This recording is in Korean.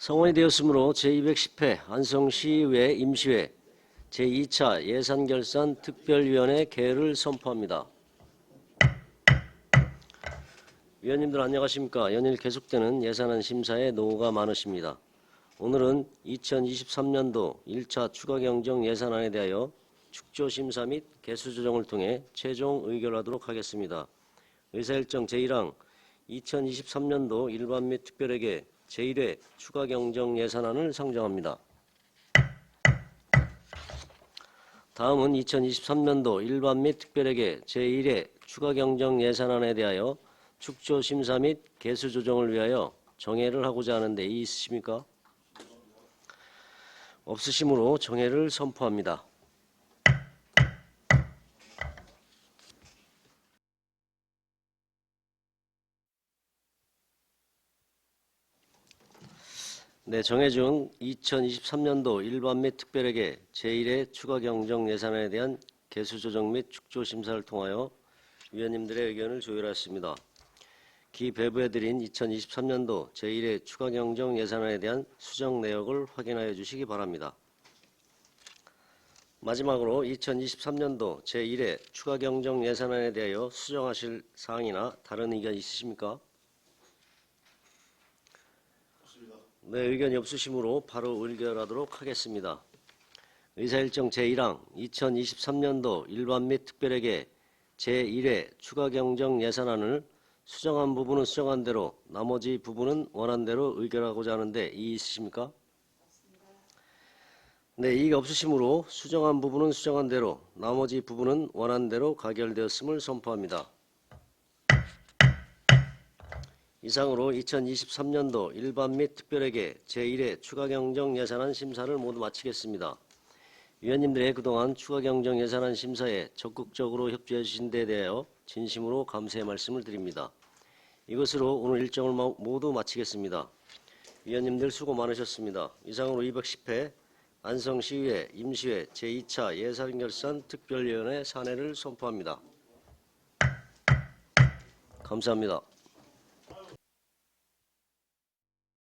성원이 되었으므로 제210회 안성시의회 임시회 제2차 예산결산 특별위원회 개를 선포합니다. 위원님들 안녕하십니까. 연일 계속되는 예산안 심사에 노고가 많으십니다. 오늘은 2023년도 1차 추가경정 예산안에 대하여 축조심사 및 개수조정을 통해 최종 의결하도록 하겠습니다. 의사일정 제1항 2023년도 일반 및 특별회계 제1회 추가 경정 예산안을 상정합니다. 다음은 2023년도 일반 및 특별회계 제1회 추가 경정 예산안에 대하여 축조 심사 및 개수 조정을 위하여 정회를 하고자 하는데 이의 있으십니까? 없으시므로 정회를 선포합니다. 네, 정해준 2023년도 일반 및 특별회계 제1회 추가 경정 예산안에 대한 개수 조정 및 축조 심사를 통하여 위원님들의 의견을 조율하였습니다. 기 배부해드린 2023년도 제1회 추가 경정 예산안에 대한 수정 내역을 확인하여 주시기 바랍니다. 마지막으로 2023년도 제1회 추가 경정 예산안에 대하여 수정하실 사항이나 다른 의견 있으십니까? 네, 의견이 없으시므로 바로 의결하도록 하겠습니다. 의사일정 제1항 2023년도 일반 및 특별회계 제1회 추가 경정 예산안을 수정한 부분은 수정한 대로 나머지 부분은 원한 대로 의결하고자 하는데 이의 있으십니까? 네, 이의가 없으시므로 수정한 부분은 수정한 대로 나머지 부분은 원한 대로 가결되었음을 선포합니다. 이상으로 2023년도 일반 및 특별회계 제1회 추가경정 예산안 심사를 모두 마치겠습니다. 위원님들의 그동안 추가경정 예산안 심사에 적극적으로 협조해 주신 데 대하여 진심으로 감사의 말씀을 드립니다. 이것으로 오늘 일정을 모- 모두 마치겠습니다. 위원님들 수고 많으셨습니다. 이상으로 210회 안성시의회 임시회 제2차 예산결산 특별위원회 사내를 선포합니다. 감사합니다.